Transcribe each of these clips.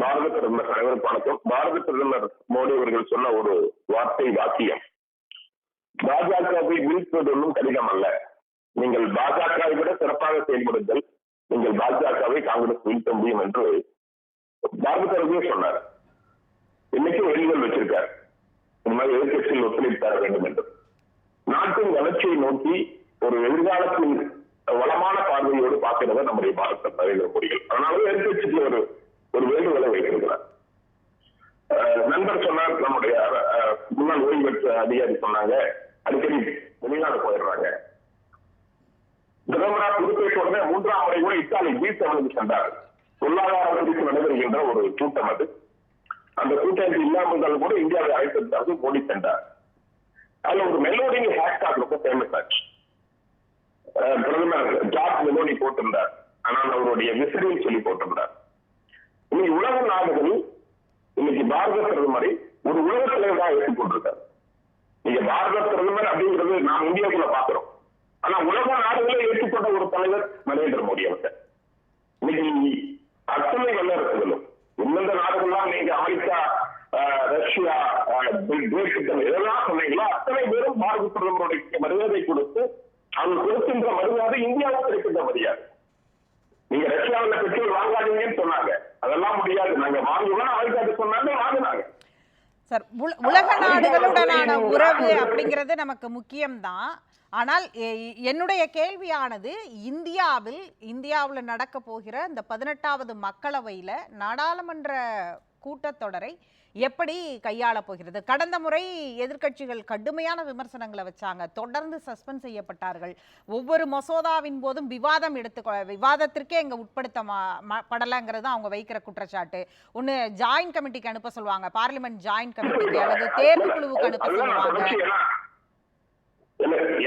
பாரத பிரதமர் தலைவர் வணக்கம் பாரத பிரதமர் மோடி அவர்கள் சொன்ன ஒரு வார்த்தை வாக்கியம். பாஜகவை வீழ்த்துவது ஒன்றும் கடினம் அல்ல. நீங்கள் பாஜகவை விட சிறப்பாக செயல்படுங்கள். நீங்கள் பாஜகவை காங்கிரஸ் வீழ்த்த முடியும் என்று பாரத பிரதமர் சொன்னார். இன்னைக்கு வெளிகள் வச்சிருக்கார். இந்த மாதிரி எதிர்கட்சியில் ஒத்துழைப்பு தர வேண்டும் என்று. நாட்டின் வளர்ச்சியை நோக்கி ஒரு எதிர்காலத்தில் வளமான பார்வையோடு பார்க்கிறத நம்முடைய பாரத நரேந்திர மோடிகள். அதனால எதிர்கட்சிக்கு ஒரு ஒரு வேண்டுகோளை வைத்திருக்கிறார். நண்பர் சொன்னார் நம்முடைய முன்னாள் ஓய்வு பெற்ற அதிகாரி சொன்னாங்க அடிக்கடி வெளிநாடு போயிடுறாங்க. பிரதமரா பொறுப்பேற்ற உடனே மூன்றாம் முறை கூட இத்தாலி பி செவனுக்கு சென்றார். பொருளாதாரம் குறித்து நடைபெறுகின்ற ஒரு கூட்டம் அது. அந்த கூட்டத்தில் இல்லாமல் கூட இந்தியாவை அழைத்ததற்கு மோடி சென்றார். அதுல ஒரு மெலோடி ஹேஷ்டாக் ரொம்ப ஃபேமஸ் ஆச்சு. பிரதமர் ஜார்ஜ் மெலோடி போட்டிருந்தார். ஆனால் அவருடைய விசிறின்னு சொல்லி போட்டிருந்தார். இன்னைக்கு உலக நாடுகள் இன்னைக்கு பாரத பிரதமரை ஒரு உலக தலைவராக ஏற்றுக்கொண்டிருக்காரு நீங்க பாரத பிரதமர் அப்படிங்கிறது நாம் இந்தியாவுக்குள்ள பாக்குறோம் ஆனா உலக நாடுகளை ஏற்றுக்கொண்ட ஒரு தலைவர் நரேந்திர மோடி அவர்கள். இன்னைக்கு அத்தனை வல்லரசுகளும் எந்தெந்த நாடுகள்லாம் நீங்க அமெரிக்கா ஆஹ், ரஷ்யா ஆஹ், இதெல்லாம் சொன்னீங்களோ அத்தனை பேரும் பாரத பிரதமருடைய மரியாதை கொடுத்து அவங்க கொடுக்கின்ற மரியாதை இந்தியாவுக்கு இருக்கின்ற மரியாதை. நீங்க ரஷ்யாவில் பெட்ரோல் வாங்காதீங்கன்னு சொன்னாங்க. அதெல்லாம் முடியாது. நாங்க வாங்குவோம் அமெரிக்காவுக்கு சொன்னாங்க வாங்கினாங்க. சார் உல- உலக நாடுகளுடனான உறவு அப்படிங்கிறது நமக்கு முக்கியம்தான். ஆனால் என்னுடைய கேள்வியானது இந்தியாவில் இந்தியாவில் நடக்க போகிற இந்த பதினெட்டாவது மக்களவையில் நாடாளுமன்ற கூட்டத்தொடரை எப்படி கையாள போகிறது? கடந்த முறை எதிர்க்கட்சிகள் கடுமையான விமர்சனங்களை வச்சாங்க. தொடர்ந்து சஸ்பெண்ட் செய்யப்பட்டார்கள். ஒவ்வொரு மசோதாவின் போதும் விவாதம் எடுத்து விவாதத்திற்கே இங்க உட்படுத்த படலைங்கிறது அவங்க வைக்கிற குற்றச்சாட்டு. ஒன்னு ஜாயின்ட் கமிட்டிக்கு அனுப்ப சொல்லுவாங்க. பார்லிமெண்ட் ஜாயின்ட் கமிட்டிக்கு அல்லது தேர்வு குழுவுக்கு அனுப்ப சொல்லுவாங்க.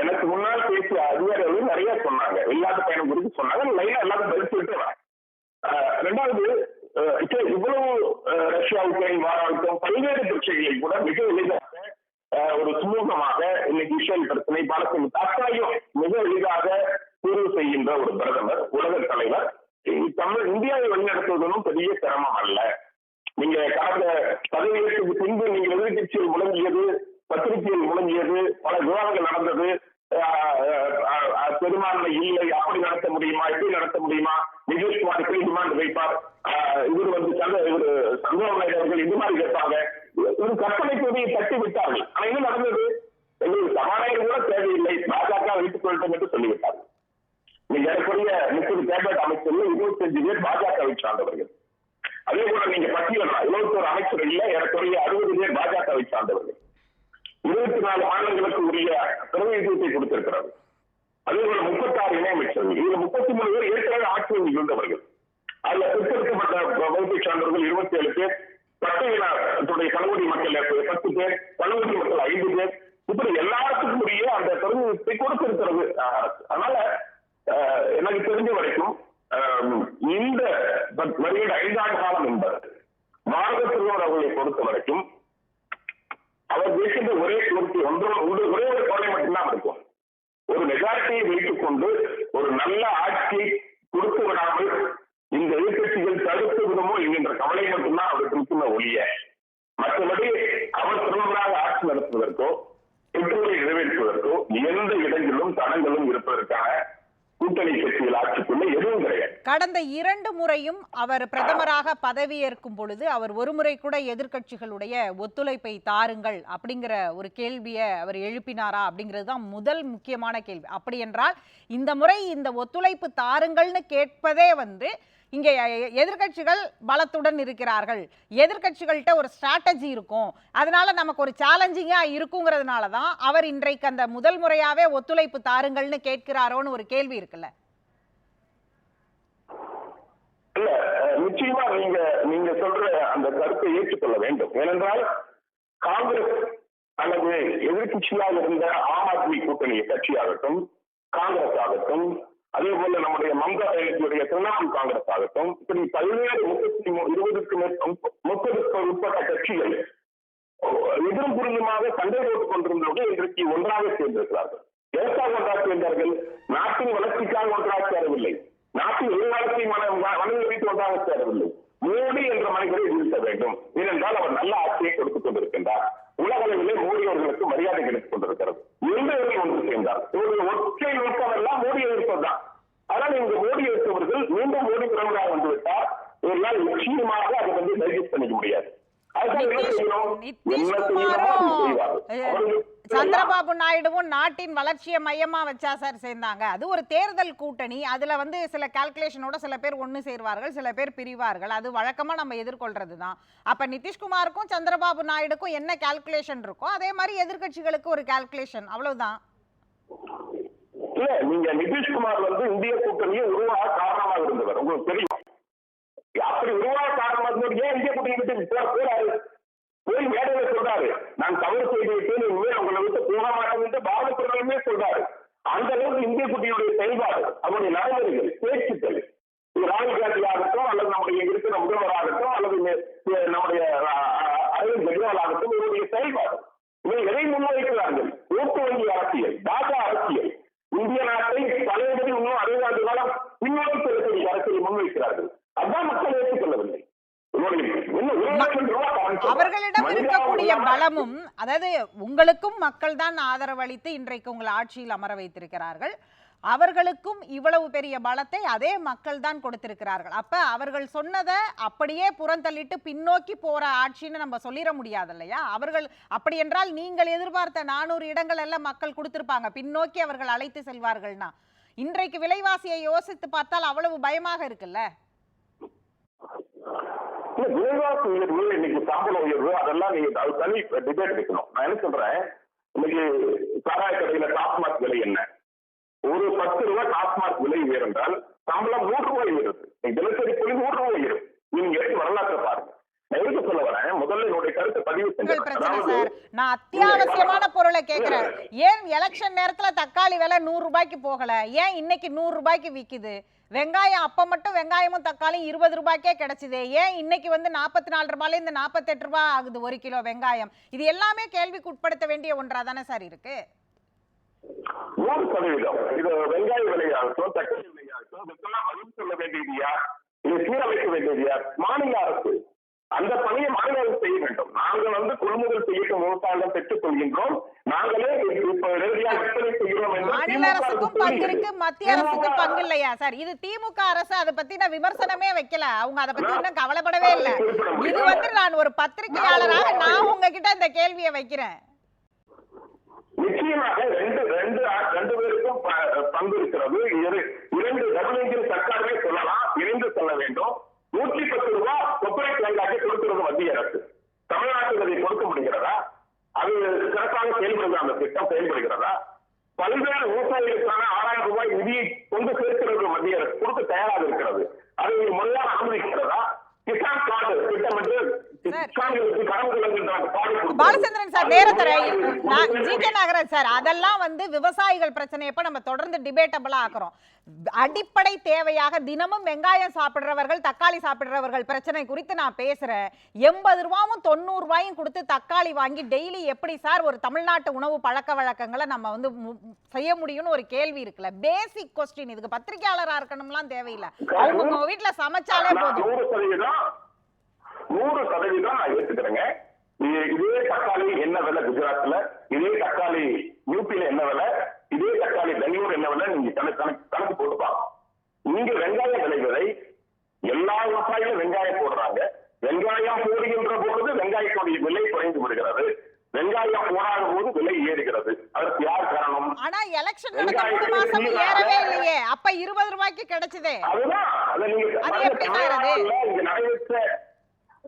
எனக்கு முன்னால் பேசிய அதிகாரிகள் நிறைய சொன்னாங்க. வெளிநாட்டு பயணம் குறித்து சொன்னாங்க. லைனா எல்லாரும் பதில் சொல்லிட்டு ரெண்டாவது இவ்வளவு ரஷ்யா உக்ரைன் வாராட்டம் பல்வேறு பிரச்சனைகளை கூட மிக எளிதாக ஆஹ் ஒரு சுமூகமாக இன்னைக்கு இஸ்ரேல் பிரச்சனை பாலஸ்தீன் தற்காலிகம் மிக எளிதாக தீர்வு செய்கின்ற ஒரு பிரதமர் உலக தலைவர். தமிழ் இந்தியாவை வழிநடத்துவதும் பெரிய சிரமம் அல்ல. நீங்க கடந்த பதவியேற்றுக்கு பின்பு நீங்க எதிர்கட்சியில் முழங்கியது பத்திரிகையில் முழங்கியது பல விவாதங்கள் நடந்தது பெரும்பான்மை இல்லை அப்படி நடத்த முடியுமா இப்படி நடத்த முடியுமா? நிதிஷ்குமார் எப்படி டிமாண்ட் வைப்பார். ஆஹ் இவர் வந்து இவர் சந்திரபாபு நாயுடு அவர்கள் இது மாதிரி கேட்பாங்க ஒரு கற்பனை தொகையை தட்டி விட்டார்கள். ஆனா என்ன நடந்தது? எங்களுக்கு சபாநாயகர் கூட தேவையில்லை. பாஜக வைத்துக் கொள்ளட்டும் என்று சொல்லிவிட்டார்கள். நீங்க ஏற்கனவே முப்பது கேபினட் அமைச்சர்கள் இருபத்தஞ்சு பேர் பாஜகவை சார்ந்தவர்கள். அதே போல நீங்க பட்டியலாம் இருபத்தோரு அமைச்சர் இல்ல ஏறக்குறைய அறுபது பேர் பாஜகவை சார்ந்தவர்கள். இருபத்தி நாலு மாநிலங்களுக்கு உரிய பிரதிநிதித்துவத்தை கொடுத்திருக்கிறார்கள். அதே போல முப்பத்தாறு இணையமைச்சர்கள். இதுல முப்பத்தி மூணு பேர் ஏற்கனவே ஆட்சியில் இருந்தவர்கள். அதுல பிற்படுத்தப்பட்ட வகுப்பை சார்ந்தவர்கள் இருபத்தி ஏழு பேர் பட்டியலுடைய பழங்குடி மக்கள் பத்து பேர் பழங்குடி மக்கள் ஐந்து பேர். இப்படி எல்லாத்துக்கும் உரிய அந்த பிரதிநிதித்தை கொடுத்திருக்கிறது. அதனால எனக்கு தெரிஞ்ச வரைக்கும் இந்த வருகிற ஐந்தாண்டு காலம் என்பது பாரத பிரதமர் அவர்களை பொறுத்த வரைக்கும் அவர் பேசுகின்ற ஒரே கோரிக்கை ஒன்று ஒரே ஒரு கவலை மட்டும்தான் இருக்கும். ஒரு வைத்துக் கொண்டு ஒரு நல்ல ஆட்சியை கொடுத்து விடாமல் இந்த எதிர்கட்சிகள் தடுத்து விடுமோ என்கின்ற கவலை மட்டும்தான் அவருக்கு இருக்குமே ஒழிய மற்றபடி அவர் பிரதமராக ஆட்சி நடத்துவதற்கோ திட்டங்களை நிறைவேற்றுவதற்கோ எந்த இடங்களும் தடங்களும் இருப்பதற்கான கூட்டணி கட்சிகள் ஆட்சிக்குள்ள எதுவும் கிடையாது. கடந்த இரண்டு முறையும் அவர் பிரதமராக பதவியேற்கும் பொழுது அவர் ஒரு முறை கூட எதிர்கட்சிகளுடைய ஒத்துழைப்பை தாருங்கள் அப்படிங்கிற ஒரு கேள்வியை அவர் எழுப்பினாரா அப்படிங்கிறது தான் முதல் முக்கியமான கேள்வி. அப்படி என்றால் இந்த முறை இந்த ஒத்துழைப்பு தாருங்கள்னு கேட்பதே வந்து இங்கே எதிர்கட்சிகள் எதிர்க்கட்சிகள் பலத்துடன் இருக்கிறார்கள். எதிர்கட்சிகள்கிட்ட ஒரு ஸ்ட்ராட்டஜி இருக்கும். அதனால நமக்கு ஒரு சேலஞ்சிங்கா இருக்குங்கிறதுனால தான் அவர் இன்றைக்கு அந்த முதல் முறையாவே ஒத்துழைப்பு தாருங்கள்னு கேட்கிறாரோன்னு ஒரு கேள்வி இருக்குல்ல? நிச்சயமா நீங்க நீங்க சொல்ற அந்த கருத்தை ஏற்றுக்கொள்ள வேண்டும். ஏனென்றால் காங்கிரஸ் அல்லது எதிர்கட்சியாக இருந்த ஆம் ஆத்மி கூட்டணி கட்சியாகட்டும் காங்கிரஸ் ஆகட்டும் அதே போல நம்முடைய மம்தா பேனர்ஜியுடைய திரிணாமுல் காங்கிரஸ் ஆகட்டும் இப்படி பல்வேறு முப்பத்தி இருபதுக்கு முப்பதுக்கு உட்பட்ட கட்சிகள் எதிரும் புரிந்துமாக சண்டை போட்டுக் கொண்டிருந்தவர்கள் இன்றைக்கு ஒன்றாக சேர்ந்திருக்கிறார்கள். எதற்காக ஒன்றாக சேர்ந்தார்கள் நாட்டின் வளர்ச்சிக்காக ஒன்றாக சேரவில்லை. நாட்டின் எதிர்காலத்தை மனநிலைக்கு ஒன்றாக சேரவில்லை. மோடி என்ற மனிதரை வீழ்த்த வேண்டும். ஏனென்றால் அவர் நல்ல ஆட்சியை கொடுத்துக் கொண்டிருக்கின்றார். உலக அளவிலே மோடி அவர்களுக்கு மரியாதை கிடைத்துக் கொண்டிருக்கிறது எந்த இவர்கள் ஒன்று சேர்ந்தார் இவருடைய ஒற்றை நோக்கம் எல்லாம் மோடி எதிர்ப்பது தான் ஆனால் இந்த மோடி எதிர்ப்பவர்கள் மீண்டும் மோடி பிரதமராக வந்துவிட்டால் இவர்களால் நிச்சயமாக அதை வந்து டைஜஸ்ட் பண்ணிக்க முடியாது அதுக்காக என்ன நிதிஷ் செய்யணும் என்ன நிதிஷ்குமாரும் சந்திரபாபு நாயுடுவும் நாட்டின் வளர்ச்சியை மையமா வச்சா சார் சேர்ந்தாங்க. அது ஒரு தேர்தல் கூட்டணி. அதுல வந்து சில கால்குலேஷனோட சில பேர் ஒண்ணு சேருவார்கள் சில பேர் பிரிவார்கள். அது வழக்கமா நம்ம எதிர்கொள்றது தான் அப்ப நிதிஷ்குமாருக்கும் சந்திரபாபு நாயுடுக்கும் என்ன கால்குலேஷன் இருக்கோ அதே மாதிரி எதிர்க்கட்சிகளுக்கு ஒரு கால்குலேஷன் அவ்வளவுதான். இல்ல நீங்க நிதிஷ்குமார் வந்து இந்திய கூட்டணியை உருவாக காரணமாக இருந்தவர். உங்களுக்கு தெரியும். அப்படி உருவாக காரணமாக இருந்தவர் ஏன் இந்திய கூட்டணி விட்டு போறாரு? போய் மேடையில சொல்றாரு. நான் தவறு செய்து இனிமே அவங்களை விட்டு போக மாட்டேன் என்று பாரத சொல்றாரு. அந்த அளவுக்கு இந்திய குட்டியுடைய செயல்பாடு அவருடைய நடைமுறைகள் பேச்சுக்கள் ராகுல் காந்தி ஆகட்டும் அல்லது நம்முடைய இருக்கிற முதல்வராகட்டும் அல்லது நம்முடைய அரவிந்த் கெஜ்ரிவால் ஆகட்டும் இவருடைய செயல்பாடு. இவை எதை முன்வைக்கிறார்கள்? ஓட்டு வங்கி அரசியல் டாடா அரசியல் இந்திய நாட்டை தலைவர்கள் இன்னும் அறுபது ஆண்டு காலம் பின்னோக்கி செல்லக்கூடிய அரசியலை முன்வைக்கிறார்கள் அதான் மக்கள் ஏற்றுக்கொள்ளவில்லை இவருடைய என்ன ஒரு லட்சம் ரூபாய் மனிதா இருக்கக்கூடிய பலமும் அதாவது உங்களுக்கும் மக்கள் தான் ஆதரவளித்து இன்றைக்கு உங்களை ஆட்சியில் அமர வைத்திருக்கிறார்கள். அவர்களுக்கும் இவ்வளவு பெரிய பலத்தை அதே மக்கள் தான் கொடுத்திருக்கிறார்கள். அப்ப அவர்கள் சொன்னதை அப்படியே புறந்தள்ளிட்டு பின்னோக்கி போற ஆட்சின்னு நம்ம சொல்லிட முடியாது இல்லையா? அவர்கள் அப்படி என்றால் நீங்கள் எதிர்பார்த்த நானூறு இடங்கள் எல்லாம் மக்கள் கொடுத்திருப்பாங்க. பின்னோக்கி அவர்கள் அழைத்து செல்வார்கள்னா. இன்றைக்கு விலைவாசியை யோசித்து பார்த்தால் அவ்வளவு பயமாக இருக்குல்ல? இல்ல விலைவாசி உயர்வு இன்னைக்கு சம்பள உயர்வு அதெல்லாம் நீங்க அது தனி டிபேட் வைக்கணும் நான் என்ன சொல்றேன்? இன்னைக்கு சாராய கடையில டாஸ்மாக் விலை என்ன? ஒரு பத்து ரூபாய் டாஸ்மாக் விலை உயர்ந்தால் சம்பளம் மூன்று ரூபாய் உயருது. நீங்க தினசரி கூலி மூன்று ரூபாய் உயரும். நீங்க எடுத்து வரலாற்றை பாருங்க நான் எதுக்கு சொல்ல வரேன் முதல்ல என்னுடைய கருத்தை பதிவு உங்கள் பிரச்சனை சார். நான் அத்தியாவசியமான பொருளை கேட்கிறேன். ஏன் எலெக்ஷன் நேரத்துல தக்காளி விலை நூறு ரூபாய்க்கு போகல? ஏன் இன்னைக்கு நூறு ரூபாய்க்கு விக்குது? வெங்காயம் அப்ப மட்டும் வெங்காயமும் தக்காளியும் இருபது ரூபாய்க்கே கிடைச்சது. ஏன் இன்னைக்கு வந்து நாற்பத்தி நாலு ரூபாயில இருந்து நாற்பத்தெட்டு ரூபாய் ஆகுது ஒரு கிலோ வெங்காயம்? இது எல்லாமே கேள்விக்கு உட்படுத்த வேண்டிய ஒன்றா தானே சார் இருக்கு? நூறு சதவீதம். இது வெங்காய விலையாகட்டும் தக்காளி விலையாகட்டும் சொல்ல வேண்டியது யார்? இதை சீரமைக்க வேண்டியது யார்? மாநில அரசு. அந்த பணியை மாநில அரசு செய்ய வேண்டும். நாங்கள் வந்து கொள்முதல் செய்யட்டும் விவசாயம் பெற்றுக் கொள்கின்றோம். நாங்களே இப்ப நேரடியாக விற்பனை செய்கிறோம் மாநில அரசுக்கும் அரசு பங்கு இருக்கு. மத்திய அரசுக்கு திமுக பங்கு இல்லையா சார் இது திமுக அரசு அதை பத்தின விமர்சனமே வைக்கல. அவங்க அதை பத்தி இன்னும் கவலைப்படவே இல்லை. இது வந்து நான் ஒரு பத்திரிகையாளராக நான் உங்ககிட்ட இந்த கேள்வியை வைக்கிறேன். நிச்சயமாக ரெண்டு ரெண்டு ரெண்டு பேருக்கும் பங்கு இருக்கிறது. இரு- இரண்டு இன்ஜின் சர்க்காருமே சொல்லலாம். இணைந்து செல்ல வேண்டும். நூற்றி பத்து ரூபாய் தேங்காய்க்கு கொடுக்கிறது மத்திய அரசு. தமிழ்நாட்டில் அதை கொடுக்க முடிகிறதா? அது சிறப்பாக செயல்படுகிற அந்த திட்டம் செயல்படுகிறதா? பல்வேறு விவசாயிகளுக்கான ஆறாயிரம் ரூபாய் நிதியை கொண்டு சேர்க்கிறது மத்திய அரசு கொடுக்க தயாராக இருக்கிறது. அதை முறையாக அனுமதிக்கிறதா? கிசான் கார்டு திட்டம் என்று கிசான்களுக்கு கடன் வழங்குகின்ற. பாலச்சந்திரன் சார் நேரத்தரை ஜி கே நாகராஜ் சார் அதெல்லாம் வந்து விவசாயிகள் பிரச்சனையப்ப நம்ம தொடர்ந்து டிபேட்டபிளா ஆக்குறோம். அடிப்படை தேவையாக தினமும் வெங்காயம் சாப்பிடுறவர்கள் தக்காளி சாப்பிடுறவர்கள் பிரச்சனை குறித்து நான் பேசுறேன். எண்பது ரூபாவும் தொண்ணூறு ரூபாயும் கொடுத்து தக்காளி வாங்கி டெய்லி எப்படி சார் ஒரு தமிழ்நாட்டு உணவு பழக்க வழக்கங்களை நம்ம வந்து செய்ய முடியும்னு ஒரு கேள்வி இருக்குல்ல. பேசிக் கொஸ்டின் இதுக்கு பத்திரிகையாளரா இருக்கணும்லாம் தேவையில்லை. அவங்க உங்க வீட்டுல சமைச்சாலே போதும். நூறு சதவீதம் நூறு சதவீதம் நான் ஏத்துக்கிறேங்க. இது- தக்காளி என்ன விலை குஜராத்ல? இதே தக்காளி யூபில என்ன விலை? இதே தக்காளி பெங்களூர் என்ன விலை? நீங்க கணக்கு கணக்கு கணக்கு போட்டு பார்க்கணும் இங்க வெங்காயம் விளைவதை எல்லா விவசாயிகளும் வெங்காயம் போடுறாங்க. வெங்காயம் போடுகின்ற பொழுது வெங்காயத்துடைய விலை குறைந்து விடுகிறது. வெங்காயம் போடாத போது விலை ஏறுகிறது. அதற்கு யார் காரணம்? ஆனா எலெக்ஷன் மூணு மாசம் ஏறவே இல்லையே. அப்ப இருபது ரூபாய்க்கு கிடைச்சதே. அதுதான். அதை நீங்க இங்க நடைபெற்ற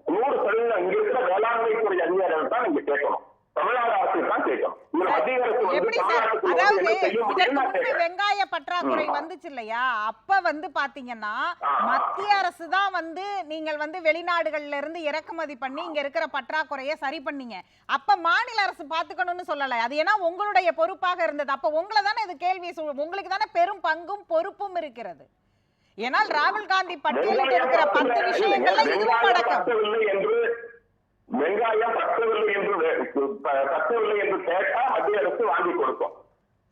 நூறு சதவீதம் இங்க இருக்கிற வேளாண்மை துறை நீங்க கேட்கணும். தமிழ்நாடு அரசு தான். வெங்காய பற்றாக்குறை. வந்துச்சு இல்லையா? அப்ப வந்து பாத்தீங்கன்னா. மத்திய அரசு தான் வந்து நீங்கள் வந்து வெளிநாடுகள்ல இருந்து இறக்குமதி பண்ணி இங்க இருக்கிற பற்றாக்குறையை சரி பண்ணீங்க. அப்ப மாநில அரசு பாத்துக்கணும்னு சொல்லல. அது ஏன்னா உங்களுடைய பொறுப்பாக இருந்தது. அப்ப உங்களை தானே இது கேள்வி உங்களுக்கு தானே பெரும் பங்கும் பொறுப்பும் இருக்கிறது. ஏனால் ராகுல் காந்தி பட்டியலிட்டு இருக்கிற பத்து விஷயங்கள்ல இதுவும் அடக்கம். வெங்காயம் பத்தவில்லை என்று பத்தவில்லை என்று கேட்டா மத்திய அரசு வாங்கி கொடுக்கும்.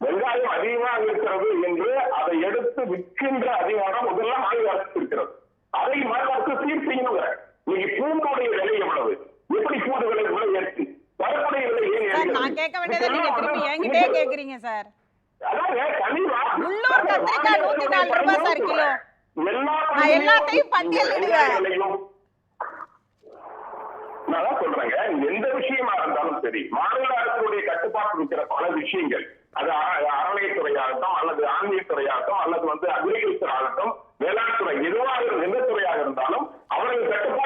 வெங்காயம் அதிகமாக இருக்கிறது என்று அதை எடுத்து விற்கின்ற அதிகாரம் முதல்ல மாநில அரசு இருக்கிறது. அதை மாநில அரசு சீர் செய்யணுங்க இன்னைக்கு பூண்டோடைய விலை எவ்வளவு? எப்படி பூண்டு விலை இவ்வளவு ஏற்றி வரக்கூடிய விலை ஏன் நான் கேட்க வேண்டியதை நீங்க திரும்பி என்கிட்டே கேக்குறீங்க சார். எல்லாத்தையும் பட்டியல் சரி. மாநில அரசுடைய கட்டுப்பாட்டில் இருக்கிற பல விஷயங்கள் அது அறநிலையத்துறையாகட்டும் அல்லது ஆன்மீகத்துறையாகட்டும் அல்லது வந்து அக்ரிகல்ச்சர் ஆகட்டும் வேளாண் துறை எதுவாக எந்த துறையாக இருந்தாலும் அவர்கள் கட்டுப்பாடு